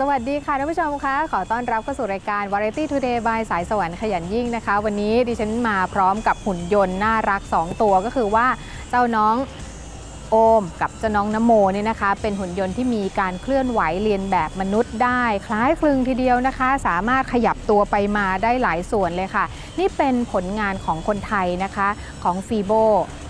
สวัสดีค่ะท่านผู้ชมคะขอต้อนรับเข้าสู่รายการ Variety Today by สายสวรรค์ขยันยิ่งนะคะ วันนี้ดิฉันมาพร้อมกับหุ่นยนต์น่ารัก 2 ตัวก็คือว่าเจ้าน้องโอมกับเจ้าน้องนโมเนี่ยนะคะ เป็นหุ่นยนต์ที่มีการเคลื่อนไหวเรียนแบบมนุษย์ได้ คล้ายคลึงทีเดียวนะคะ สามารถขยับตัวไปมาได้หลายส่วนเลยค่ะ นี่เป็นผลงานของคนไทยนะคะของฟีโบ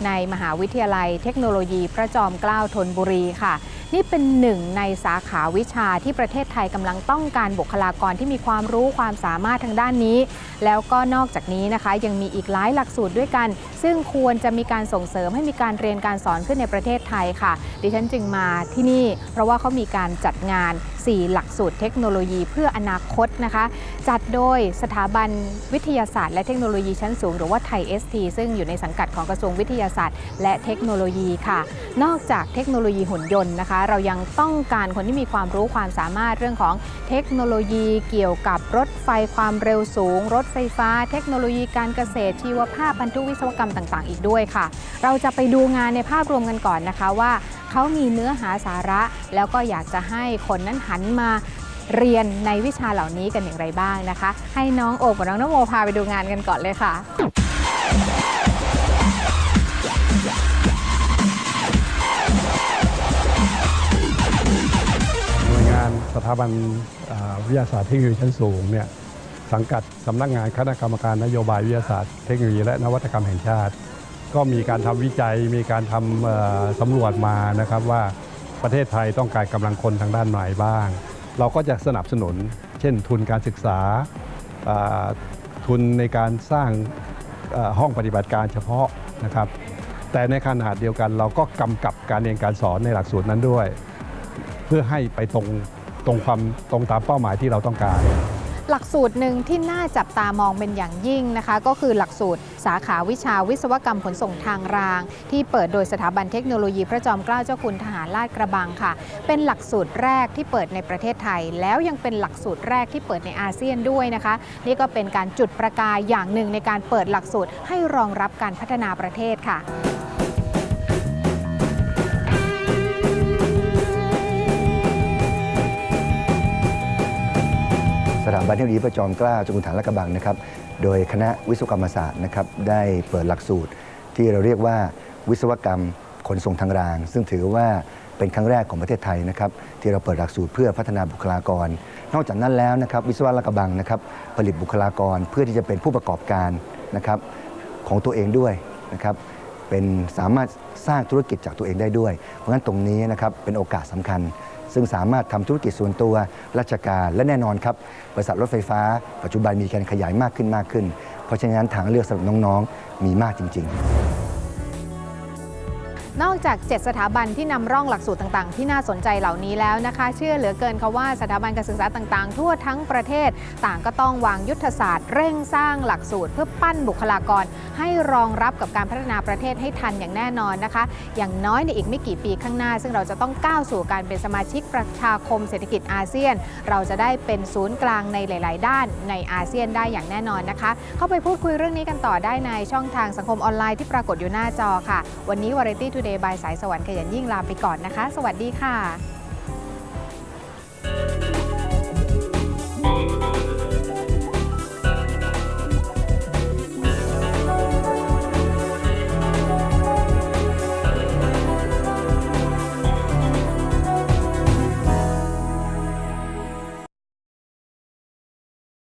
ในมหาวิทยาลัยเทคโนโลยีพระจอมเกล้าธนบุรีค่ะ นี่เป็นหนึ่งในสาขาวิชาที่ประเทศไทยกำลังต้องการบุคลากรที่มีความรู้ความสามารถทางด้านนี้ แล้วก็นอกจากนี้นะคะ ยังมีอีกหลายหลักสูตรด้วยกัน ซึ่งควรจะมีการส่งเสริมให้มีการเรียนการสอนขึ้นในประเทศไทยค่ะ ดิฉันจึงมาที่นี่ เพราะว่าเขามีการจัดงาน 4 หลักสูตรเทคโนโลยีเพื่ออนาคตนะคะ จัดโดยสถาบันวิทยาศาสตร์ และเทคโนโลยีชั้นสูง หรือว่าไทย ST ซึ่งอยู่ในสังกัดของกระทรวงวิทยาศาสตร์ และเทคโนโลยีค่ะ นอกจากเทคโนโลยีหุ่นยนต์นะคะ เรายังต้องการคนที่มีความรู้ความสามารถเรื่องของเทคโนโลยีเกี่ยวกับรถ ไฟความเร็วสูง รถไฟฟ้า เทคโนโลยีการเกษตรชีวภาพพันธุวิศวกรรมต่างๆ อีกด้วยค่ะ เราจะไปดูงานในภาพรวมกันก่อนนะคะว่าเขามีเนื้อหาสาระ แล้วก็อยากจะให้คนนั้นหันมาเรียนในวิชาเหล่านี้กันอย่างไรบ้างนะคะ ให้น้องโอบกับน้องนโมพาไปดูงานกันก่อนเลยค่ะ ถาบันวิทยาศาสตร์เทคโนโลยีชั้นสูงเนี่ยสังกัดสำนักงานคณะกรรมการนโยบายวิทยาศาสตร์เทคโนโลยีและนวัตกรรมแห่งชาติ ก็มีการทำวิจัยมีการทำสำรวจมานะครับว่าประเทศไทยต้องการกำลังคนทางด้านไหนบ้าง เราก็จะสนับสนุน เช่นทุนการศึกษาทุนในการสร้างห้องปฏิบัติการเฉพาะนะครับ แต่ในขณะเดียวกันเราก็กำกับการเรียนการสอนในหลักสูตรนั้นด้วย เพื่อให้ไปตรง ตรงความตรงตามเป้าหมายที่เราต้องการ หลักสูตรหนึ่งที่น่าจับตามองเป็นอย่างยิ่งนะคะ ก็คือหลักสูตรสาขาวิชาวิศวกรรมขนส่งทางราง ที่เปิดโดยสถาบันเทคโนโลยีพระจอมเกล้าเจ้าคุณทหารลาดกระบังค่ะ เป็นหลักสูตรแรกที่เปิดในประเทศไทย แล้วยังเป็นหลักสูตรแรกที่เปิดในอาเซียนด้วยนะคะ นี่ก็เป็นการจุดประกายอย่างหนึ่งในการเปิดหลักสูตรให้รองรับการพัฒนาประเทศค่ะ สถาบันเทคโนโลยีประจอมเกล้าจังหวัดฐานลาดกระบังนะครับ โดยคณะวิศวกรรมศาสตร์นะครับได้เปิดหลักสูตร ที่เราเรียกว่าวิศวกรรมขนส่งทางราง ซึ่งถือว่าเป็นครั้งแรกของประเทศไทยนะครับที่เราเปิดหลักสูตรเพื่อพัฒนาบุคลากร นอกจากนั้นแล้วนะครับวิศวะลาดกระบังนะครับผลิตบุคลากรเพื่อที่จะเป็นผู้ประกอบการนะครับของตัวเองด้วยนะครับเป็นสามารถสร้างธุรกิจจากตัวเองได้ด้วย เพราะฉะนั้นตรงนี้นะครับเป็นโอกาสสำคัญ ซึ่งสามารถทำธุรกิจส่วนตัวราชการและแน่นอนครับบริษัทรถไฟฟ้า ปัจจุบันมีการขยายมากขึ้นมากขึ้น เพราะฉะนั้นทางเลือกสำหรับน้องๆ มีมากจริง ๆ นอกจาก 7 สถาบันที่นำร่องหลักสูตรต่างๆ ที่น่าสนใจเหล่านี้แล้วนะคะ เชื่อเหลือเกินค่ะว่าสถาบันการศึกษาต่างๆ ทั่วทั้งประเทศ ต่างก็ต้องวางยุทธศาสตร์เร่งสร้างหลักสูตร เพื่อปั้นบุคลากร ให้รองรับกับการพัฒนาประเทศให้ทันอย่างแน่นอนนะคะ อย่างน้อยในอีกไม่กี่ปีข้างหน้า ซึ่งเราจะต้องก้าวสู่การเป็นสมาชิกประชาคมเศรษฐกิจอาเซียน เราจะได้เป็นศูนย์กลางในหลาย ๆ ด้านในอาเซียนได้อย่างแน่นอนนะคะ เข้าไปพูดคุยเรื่องนี้กันต่อได้ในช่องทางสังคมออนไลน์ที่ปรากฏอยู่หน้าจอค่ะ วันนี้ Variety Today by สายสวรรค์ขยันยิ่งลาไปก่อนนะคะ สวัสดีค่ะ